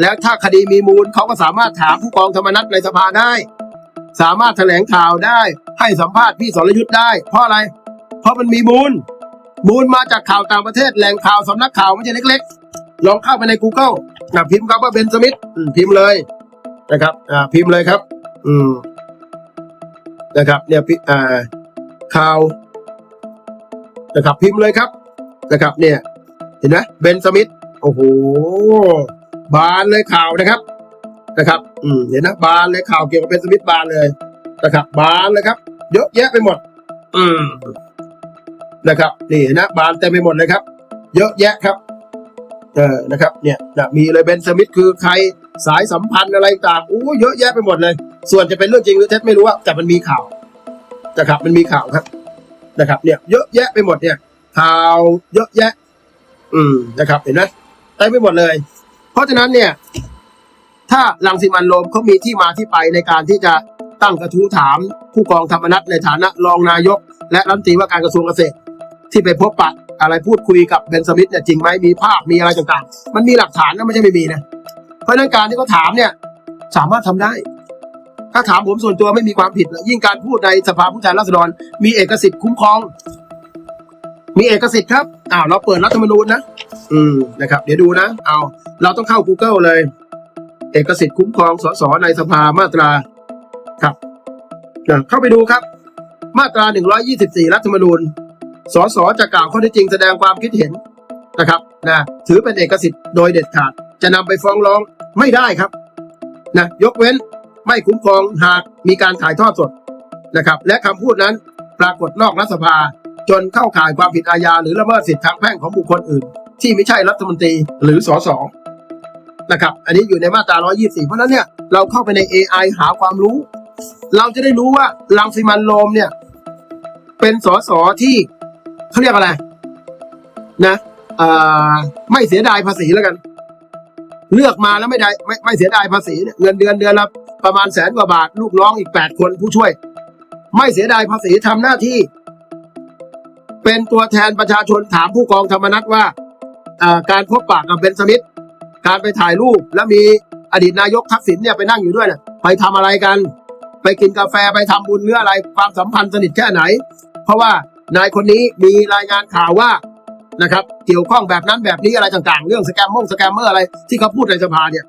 แล้วถ้าคดีมีมูลเขาก็สามารถถามผู้กองธรรมนัฐในสภาได้ สามารถแถลงข่าวได้ ให้สัมภาษณ์พี่สรยุทธ์ได้ เพราะอะไร เพราะมันมีมูล มูลมาจากข่าวต่างประเทศแหล่งข่าวสำนักข่าวไม่ใช่เล็ก ๆ ลองเข้าไปใน Google นะพิมพ์คำว่าเบนสมิธพิมพ์เลยนะครับอ่าพิมพ์เลยครับ อืมนะครับเนี่ยพิอ่าข่าวนะครับพิมพ์เลยครับนะครับเนี่ย เห็นไหมเบนสมิธโอ้โห บานเลยข่าวนะครับนะครับ อืมเห็นนะบานเลยข่าวเกี่ยวกับเบนสมิธบานเลยนะครับ บานเลยครับ เยอะแยะไปหมด อืมนะครับ นี่นะบานเต็มไปหมดเลยครับ เยอะแยะครับ เออนะครับ เนี่ยนะมีเลยเบนสมิธคือใครสายสัมพันธ์อะไรต่างอู้เยอะแยะไปหมดเลย ส่วนจะเป็นเรื่องจริงหรือเท็จไม่รู้ว่าแต่มันมีข่าวนะครับมันมีข่าวครับนะครับ เนี่ยเยอะแยะไปหมดเนี่ยข่าวเยอะแยะ อืมนะครับ เห็นไหมเต็มไปหมดเลย ราะฉะนั้นเนี่ยถ้าลังสิมันโรมเขามีที่มาที่ไปในการที่จะตั้งกระทู้ถามผู้กองธรรมนัฐในฐานะรองนายก และรัฐมนตรีว่าการกระทรวงเกษตร ที่ไปพบปะอะไรพูดคุยกับเบนสมิธเนี่ยจริงไหมมีภาพมีอะไรต่างๆ มันมีหลักฐานนะไม่ใช่ไม่มีนะเพราะนั้นการที่เขาถามเนี่ยสามารถทำได้ ถ้าถามผมส่วนตัวไม่มีความผิดยิ่งการพูดในสภาผู้แทนราษฎร มีเอกสิทธิ์คุ้มครอง มีเอกสิทธิ์ครับอ้าวเราเปิดรัฐธรรมนูญนะ อืมนะครับ เดี๋ยวดูนะ เอา เราต้องเข้า Google เลย เอกสิทธิ์คุ้มครองสสในสภามาตรา ครับเข้าไปดูครับ มาตรา 124 รัฐธรรมนูญ สสจะกล่าวข้อเท็จจริงแสดงความคิดเห็นนะครับนะถือเป็นเอกสิทธิ์โดยเด็ดขาด จะนำไปฟ้องร้องไม่ได้ครับนะยกเว้นไม่คุ้มครองหากมีการถ่ายทอดสดนะครับ และคำพูดนั้นปรากฏนอกรัฐสภาจนเข้าข่ายความผิดอาญาหรือละเมิดสิทธิทางแพ่งของบุคคลอื่น ที่ไม่ใช่รัฐมนตรีหรือสสนะครับ อันนี้อยู่ในมาตรา 124 เพราะนั้นเนี่ยเราเข้าไปใน AI หาความรู้ เราจะได้รู้ว่าลังสิมันโรมเนี่ย เป็นสสที่เขาเรียกอะไรนะไม่เสียดายภาษีแล้วกัน เลือกมาแล้วไม่ได้ไม่ไม่เสียดายภาษีเงินเดือนเดือนละประมาณแสนกว่าบาท ลูกน้องอีกแปดคนผู้ช่วย ไม่เสียดายภาษีทำหน้าที่ เป็นตัวแทนประชาชนถามผู้กองธรรมนัฐว่า การพบปะกับเบนสมิธการไปถ่ายรูปแล้วมีอดีตนายกทักษิณเนี่ยไปนั่งอยู่ด้วยเนี่ยไปทำอะไรกัน ไปกินกาแฟไปทำบุญหรืออะไรความสัมพันธ์สนิทแค่ไหน เพราะว่านายคนนี้มีรายงานข่าวว่านะครับเกี่ยวข้องแบบนั้นแบบนี้อะไรต่างๆ เรื่องสแกมมงสแกมเมอร์อะไรที่เขาพูดในสภาเนี่ย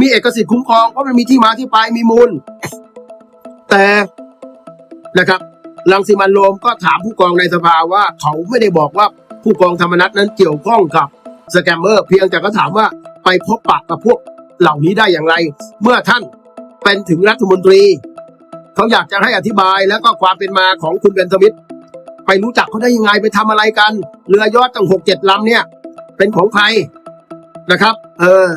มีเอกสิทธิ์คุ้มครองเพราะมันมีที่มาที่ไปมีมูล แต่นะครับลังสิมันโรมก็ถามผู้กองในสภาว่าเขาไม่ได้บอกว่าผู้กองธรรมนัฐนั้นเกี่ยวข้องกับ สแกมเมอร์เพียงแต่ก็ถามว่าไปพบปะกับพวกเหล่านี้ได้อย่างไร เมื่อท่านเป็นถึงรัฐมนตรี เขาอยากจะให้อธิบายแล้วก็ความเป็นมาของคุณเบนสมิธไปรู้จักเขาได้ยังไงไปทำอะไรกัน เรือยอดตั้งหกเจ็ดลำเนี่ย เป็นของใครนะครับ เออ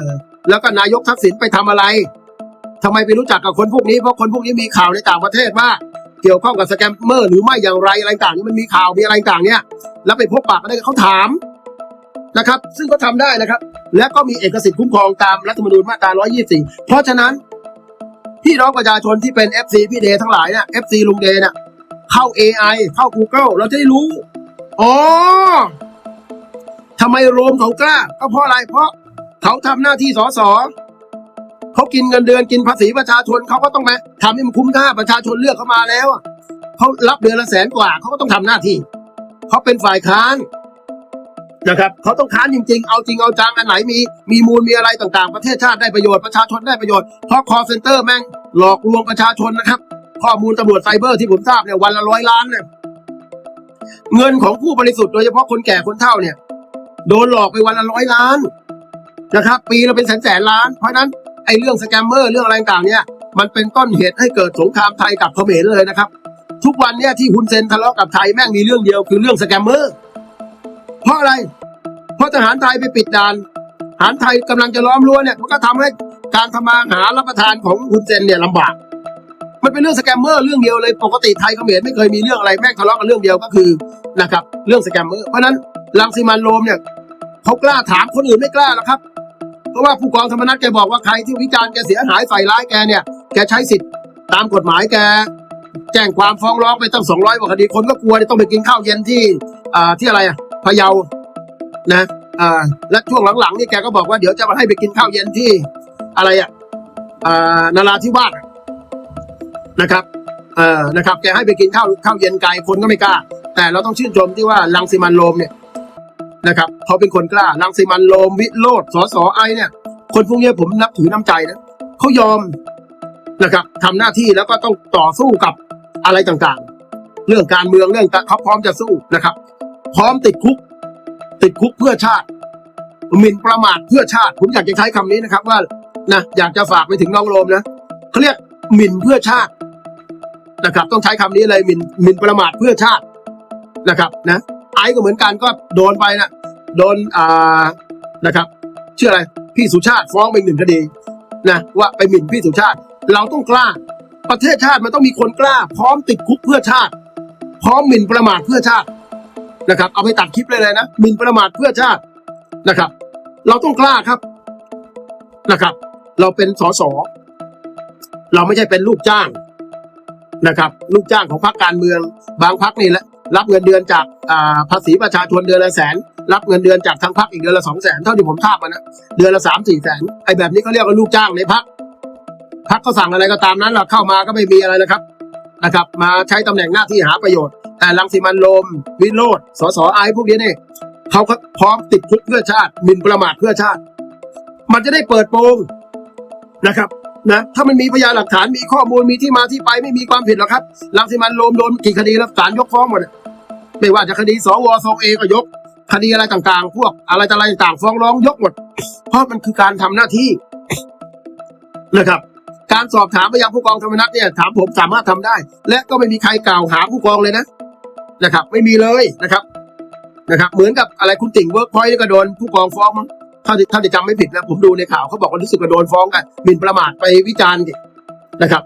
แล้วก็นายกทักษิณไปทำอะไรทำไมไปรู้จักกับคนพวกนี้เพราะคนพวกนี้มีข่าวในต่างประเทศว่าเกี่ยวข้องกับสแกมเมอร์หรือไม่อย่างไรอะไรต่างมันมีข่าวมีอะไรต่างเนี่ย แล้วไปพบปะกันได้เขาถาม นะครับ ซึ่งก็ทำได้นะครับ และก็มีเอกสิทธิ์คุ้มครองตามรัฐธรรมนูญมาตรา 124 เพราะฉะนั้นพี่น้องประชาชนที่เป็น FC พี่เดทั้งหลายเนี่ย FC ลุงเดเนี่ยเข้า AI เข้า Google เราจะได้รู้ อ๋อทำไมโรมเขากล้า ก็เพราะอะไร เพราะเขาทำหน้าที่สสเขากินเงินเดือนกินภาษีประชาชนเขาก็ต้องมาทำให้มันคุ้มค่าประชาชนเลือกเขามาแล้วเขารับเดือนละแสนกว่าเขาก็ต้องทำหน้าที่เขาเป็นฝ่ายค้าน นะครับเขาต้องค้านจริง ๆ เอาจริงเอาจังอันไหนมีมีมูลมีอะไรต่างๆ ประเทศชาติได้ประโยชน์ประชาชนได้ประโยชน์เพราะ call center แม่งหลอกลวงประชาชนนะครับ ข้อมูลตำรวจไซเบอร์ที่ผมทราบเนี่ยวันละร้อยล้านเนี่ยเงินของผู้บริสุทธิ์โดยเฉพาะคนแก่คนเฒ่าเนี่ย โดนหลอกไปวันละร้อยล้านนะครับ ปีละเป็นแสนแสนล้าน เพราะฉะนั้นไอ้เรื่องสแกมเมอร์เรื่องอะไรต่างๆเนี่ยมันเป็นต้นเหตุให้เกิดสงครามไทยกับเขมรเลยนะครับ ทุกวันเนี่ยที่ฮุนเซนทะเลาะกับไทยแม่งมีเรื่องเดียวคือเรื่องสแกมเมอร์ เพราะอะไร เพราะทหารไทยไปปิดด่านทหารไทยกำลังจะล้อมรั้วเนี่ยมันก็ทำให้การทำมาหารับประทานของฮุนเซนเนี่ยลำบาก มันเป็นเรื่องสแกมเมอร์เรื่องเดียวเลย ปกติไทยเขมรไม่เคยมีเรื่องอะไรแม่งทะเลาะกันเรื่องเดียวก็คือนะครับเรื่องสแกมเมอร์เพราะนั้นลังสิมันโรมเนี่ยเขากล้าถามคนอื่นไม่กล้าหรอกครับ เพราะว่าผู้กองธรรมนัฐแกบอกว่าใครที่วิจารณ์แกเสียหายใส่ร้ายแกเนี่ยแกใช้สิทธิ์ตามกฎหมายแกแจ้งความฟ้องร้องไปตั้งสองร้อยกว่าคดีคนก็กลัวเนี่ยต้องไปกินข้าวเย็นที่อ่าที่อะไรอะ พะเยานะอ่าและช่วงหลังๆนี่แกก็บอกว่าเดี๋ยวจะมาให้ไปกินข้าวเย็นที่อะไรอะอ่านาราธิวาสนะครับเอ่อนะครับ แกให้ไปกินข้าวข้าวเย็นไกลคนก็ไม่กล้า แต่เราต้องชื่นชมที่ว่าลังสิมันโรมเนี่ยนะครับเขาเป็นคนกล้าลังสิมันโรมวิโรธสอสอไอเนี่ย คนพวกนี้ผมนับถือน้ำใจนะเขายอมนะครับทำหน้าที่แล้วก็ต้องต่อสู้กับอะไรต่างๆ เรื่องการเมืองเรื่องเขาพร้อมจะสู้นะครับ พร้อมติดคุก ติดคุกเพื่อชาติหมิ่นประมาทเพื่อชาติ ผมอยากจะใช้คำนี้นะครับ ว่านะอยากจะฝากไปถึงน้องโรมนะเขาเรียกหมิ่นเพื่อชาตินะครับ ต้องใช้คำนี้เลยหมิ่นหมิ่นประมาทเพื่อชาตินะครับ นะไอ้ก็เหมือนกันก็โดนไปนะโดนอ่านะครับชื่ออะไรพี่สุชาติฟ้องไปหนึ่งคดีนะว่าไปหมิ่นพี่สุชาติ เราต้องกล้า ประเทศชาติมันต้องมีคนกล้า พร้อมติดคุกเพื่อชาติ พร้อมหมิ่นประมาทเพื่อชาติ นะครับ เอาไปตัดคลิปเลยเลยนะหมิ่นประมาทเพื่อชาตินะครับ เราต้องกล้าครับนะครับ เราเป็นสสเราไม่ใช่เป็นลูกจ้างนะครับ ลูกจ้างของพรรคการเมือง บางพรรคนี่แหละรับเงินเดือนจากภาษีประชาชนเดือนละแสน รับเงินเดือนจากทางพรรคอีกเดือนละสองแสนเท่าที่ผมทราบมานะเดือนละสามสี่แสนไอ้แบบนี้เขาเรียกว่าลูกจ้างในพรรคพรรคเขาสั่งอะไรก็ตามนั้นเราเข้ามาก็ไม่มีอะไรนะครับ นะครับมาใช้ตำแหน่งหน้าที่หาประโยชน์แต่ลังสิมันโรมวิโรธสสไอพวกนี้เนี่ยเขาพร้อมติดคุกเพื่อชาติมินประมาทเพื่อชาติ มันจะได้เปิดโปงนะครับนะถ้ามันมีพยานหลักฐานมีข้อมูลมีที่มาที่ไปไม่มีความผิดหรอกครับลังสิมันโรมโดนกี่คดีแล้วศาลยกฟ้องหมดไม่ว่าจะคดีสวทรงเอก็ยก คดีอะไรต่างๆ พวกอะไรต่อะไรต่างๆฟ้องร้องยกหมด เพราะมันคือการทำหน้าที่นะครับ การสอบถามไปยังผู้กองธรรมนัฐเนี่ยถามผมสามารถทำได้ และก็ไม่มีใครกล่าวหาผู้กองเลยนะนะครับ ไม่มีเลยนะครับนะครับ เหมือนกับอะไรคุณติ่งเวิร์กพอยต์ก็โดนผู้กองฟ้องมั้งถ้าถ้าจะจำไม่ผิดนะผมดูในข่าวเขาบอกว่ารู้สึกว่าโดนฟ้องกันหมิ่นประมาทไปวิจารณ์นะครับ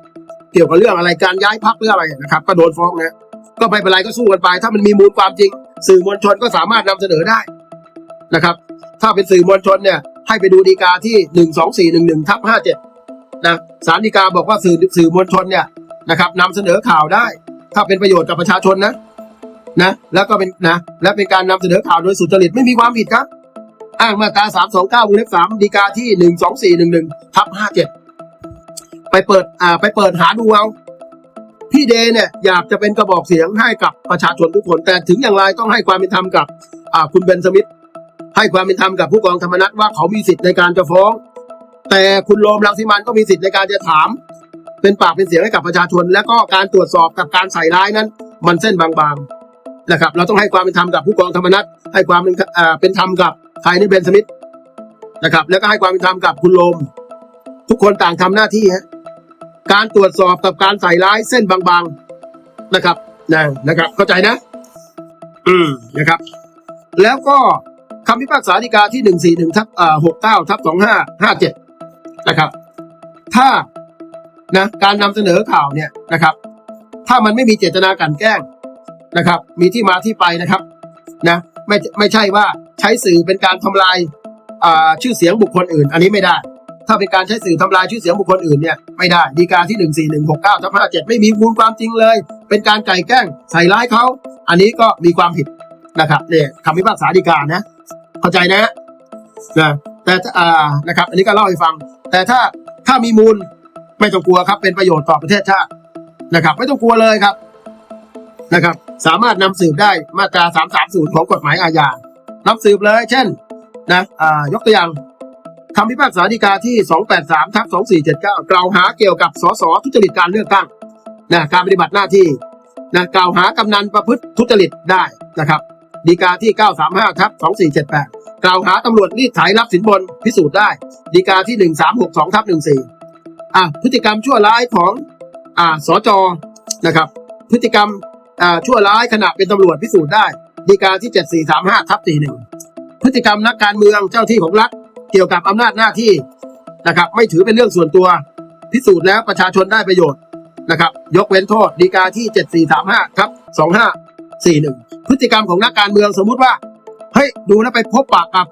เกี่ยวกับเรื่องอะไรการย้ายพักหรืออะไรนะครับ ก็โดนฟ้องนะก็ไม่เป็นไรก็สู้กันไป ถ้ามันมีมูลความจริง สื่อมวลชนก็สามารถนำเสนอได้นะครับ ถ้าเป็นสื่อมวลชนเนี่ยให้ไปดูดีกาที่หนึ่งสองสี่หนึ่งหนึ่งทับห้าเจ็ด นะสารดีกาบอกว่าสื่อสื่อมวลชนเนี่ยนะครับนำเสนอข่าวได้ ถ้าเป็นประโยชน์กับประชาชนนะนะแล้วก็เป็นนะและเป็นการนำเสนอข่าวโดยสุจริตไม่มีความผิดครับ อ้างมาตราสามสองเก้าวงเล็บสามดีกาที่หนึ่งสองสี่หนึ่งหนึ่งทับห้าเจ็ดไปเปิดอ่าไปเปิดหาดูเอาพี่เดเนี่ยอยากจะเป็นกระบอกเสียงให้กับประชาชนทุกคน แต่ถึงอย่างไรต้องให้ความเป็นธรรมกับอ่าคุณเบนสมิธให้ความเป็นธรรมกับผู้กองธรรมนัฐว่าเขามีสิทธิ์ในการจะฟ้อง แต่คุณโรมลังสิมันก็มีสิทธิ์ในการจะถาม เป็นปากเป็นเสียงให้กับประชาชน และก็การตรวจสอบกับการใส่ร้ายนั้น มันเส้นบางๆนะครับ เราต้องให้ความเป็นธรรมกับผู้กองธรรมนัฐให้ความเป็นธรรมกับไทยนิเบนสมิธนะครับ แล้วก็ให้ความเป็นธรรมกับคุณโรมทุกคนต่างทำหน้าที่ฮะการตรวจสอบกับการใส่ร้ายเส้นบางๆนะครับนะนะครับ เข้าใจนะ อืมนะครับ แล้วก็คำพิพากษาฎีกาที่หนึ่งสี่หนึ่งทับเกเก้าทับสองห้าห้าเจ็ด นะครับ ถ้านะการนำเสนอข่าวเนี่ยนะครับ ถ้ามันไม่มีเจตนากลันแกล้งนะครับ มีที่มาที่ไปนะครับนะไม่ไม่ใช่ว่าใช้สื่อเป็นการทำลายอ่าชื่อเสียงบุคคลอื่น อันนี้ไม่ได้ ถ้าเป็นการใช้สื่อทำลายชื่อเสียงบุคคลอื่นเนี่ยไม่ได้ดีกาที่หนึ่งสี่หนึ่งหกเก้าทับห้าเจ็ดไม่มีมูลความจริงเลย เป็นการไก่แกล้งใส่ร้ายเขาอันนี้ก็มีความผิดนะครับเนี่ยคำพิพากษาฎีกานะ เข้าใจนะนะแต่อ่านะครับ อันนี้ก็เล่าให้ฟัง แต่ถ้าถ้ามีมูลไม่ต้องกลัวครับ เป็นประโยชน์ต่อประเทศชาตินะครับ ไม่ต้องกลัวเลยครับนะครับ สามารถนำสืบได้มาตราสามสามศูนย์ของกฎหมายอาญานำสืบเลย เช่นนะอ่ายกตัวอย่างคำพิพากษาฎีกาที่สองแปดสามทับสองสี่เจ็ดเก้ากล่าวหาเกี่ยวกับสสทุจริตการเลือกตั้งนะการปฏิบัติหน้าที่นะกล่าวหากำนันประพฤติทุจริตได้นะครับดีกาที่ 935ทับ2478 กล่าวหาตำรวจรีดไถรับสินบนพิสูจน์ได้ดีกาที่ 1362ทับ14อะพฤติกรรมชั่วร้ายของอ่าสจนะครับ พฤติกรรมอ่าชั่วร้ายขณะเป็นตำรวจพิสูจน์ได้ดีกาที่ 7435ทับ41 พฤติกรรมนักการเมืองเจ้าที่ของรัฐเกี่ยวกับอำนาจหน้าที่นะครับ ไม่ถือเป็นเรื่องส่วนตัว พิสูจน์แล้วประชาชนได้ประโยชน์นะครับ ยกเว้นโทษดีกาที่ 7435ครับ2541 พฤติกรรมของนักการเมืองสมมุติว่า ฮ้ยดูนะไปพบปากกับ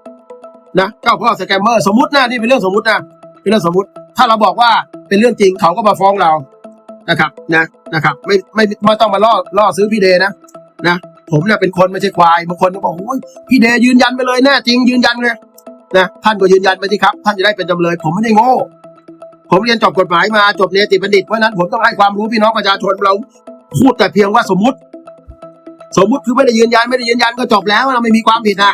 นะเจ้าพ่อสแกมเมอร์สมมตินะนี่เป็นเรื่องสมมตินะเป็นเรื่องสมมติ ถ้าเราบอกว่าเป็นเรื่องจริงเขาก็มาฟ้องเรานะครับนะนะครับ ไม่ไม่ไม่ต้องมาล่อล่อซื้อพี่เดนะนะผมเนี่ยเป็นคนไม่ใช่ควายบางคนก็บอกโอ้ยพี่เดยืนยันไปเลยแน่จริงยืนยันเลยนะท่านก็ยืนยันไปสิครับ ท่านจะได้เป็นจำเลย ผมไม่ได้โง่ผมเรียนจบกฎหมายมาจบเนติบัณฑิตเพราะนั้นผมต้องให้ความรู้พี่น้องประชาชนเราพูดแต่เพียงว่าสมมติ สมมุติคือไม่ได้ยืนยันไม่ได้ยืนยันก็จบแล้วเราไม่มีความผิดนะ